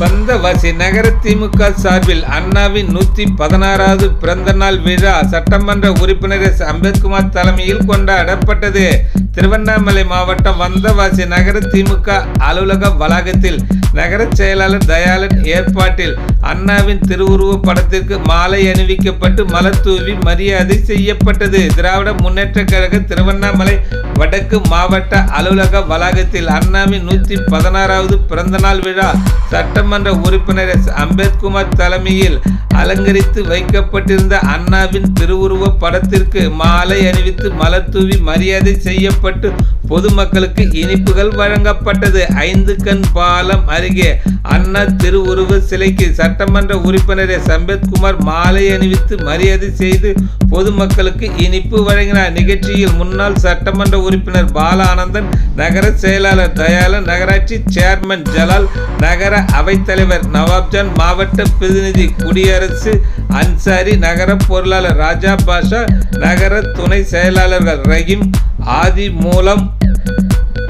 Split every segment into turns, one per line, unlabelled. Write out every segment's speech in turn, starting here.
வந்தவாசி நகர திமுக சார்பில் அண்ணாவின் நூத்தி பதினாறாவது பிறந்த நாள் விழா சட்டமன்ற உறுப்பினர் எஸ் அம்பேத்குமார் தலைமையில் கொண்டாடப்பட்டது. திருவண்ணாமலை மாவட்டம் வந்தவாசி நகர திமுக அலுவலக வளாகத்தில் நகர செயலாளர் தயாளன் ஏற்பாட்டில் அண்ணாவின் திருவுருவ படத்திற்கு மாலை அணிவிக்கப்பட்டு மலர் தூவி மரியாதை செய்யப்பட்டது. திராவிட முன்னேற்ற கழக திருவண்ணாமலை வடக்கு மாவட்ட அலுவலக வளாகத்தில் அண்ணாவின் நூத்தி பதினாறாவது பிறந்தநாள் விழா சட்டமன்ற உறுப்பினர் எஸ் அம்பேத்குமார் தலைமையில் அலங்கரித்து வைக்கப்பட்டிருந்த அண்ணாவின் திருவுருவ படத்திற்கு மாலை அணிவித்து மலர் தூவி மரியாதை செய்யப்பட்டு பொதுமக்களுக்கு இனிப்புகள் வழங்கப்பட்டது. ஐந்து கண் பாலம் அருகே அண்ணா திருவுருவ சிலைக்கு சட்டமன்ற உறுப்பினர் சம்பத்குமார் மாலை அணிவித்து மரியாதை செய்து பொதுமக்களுக்கு இனிப்பு வழங்கினார். நிகழ்ச்சியில் முன்னாள் சட்டமன்ற உறுப்பினர் பாலானந்தன் நகர செயலாளர் தயாளன் நகராட்சி சேர்மன் ஜலால் நகர அவைத்தலைவர் நவாப்ஜான் மாவட்ட பிரதிநிதி குடியரசு அன்சாரி நகர பொருளாளர் ராஜா பாஷா நகர துணை செயலாளர்கள் ரஹீம் ஆதி மூலம்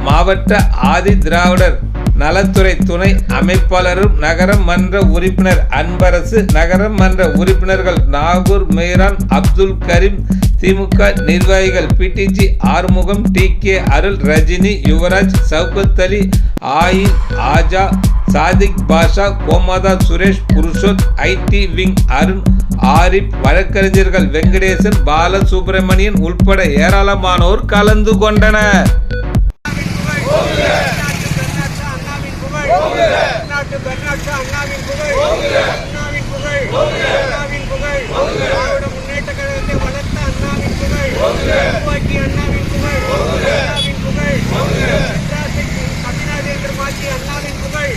மாவட்ட ஆதி திராவிடர் நலத்துறை துணை அமைப்பாளரும் நகரம் மன்ற உறுப்பினர் அன்பரசு நகரம் மன்ற உறுப்பினர்கள் நாகூர் மீரான் அப்துல் கரீம் திமுக நிர்வாகிகள் PTG Arumugam T K Arul Rajini Yuvaraj Shaukat Ali ஆயின் ஆஜா சாதிக் பாஷா கோமாதா சுரேஷ் புருஷோத் ஐடி விங் அருண் ஆரிப் வழக்கறிஞர்கள் வெங்கடேசன் பாலசுப்ரமணியன் உட்பட ஏராளமானோர் கலந்து கொண்டனர்.
பாராட்டு பெர்னாட்சா அண்ணாவின் புகழ். அண்ணாவின் புகழ். அண்ணாவின் புகழ். திராவிட முன்னேற்ற கழகத்தை வளர்த்த அண்ணாவின் புகழ். உருவாக்கி அண்ணாவின் புகழ். அண்ணாவின் புகழ். தமிழ்நாடு என்று மாற்றி அண்ணாவின் புகழ்.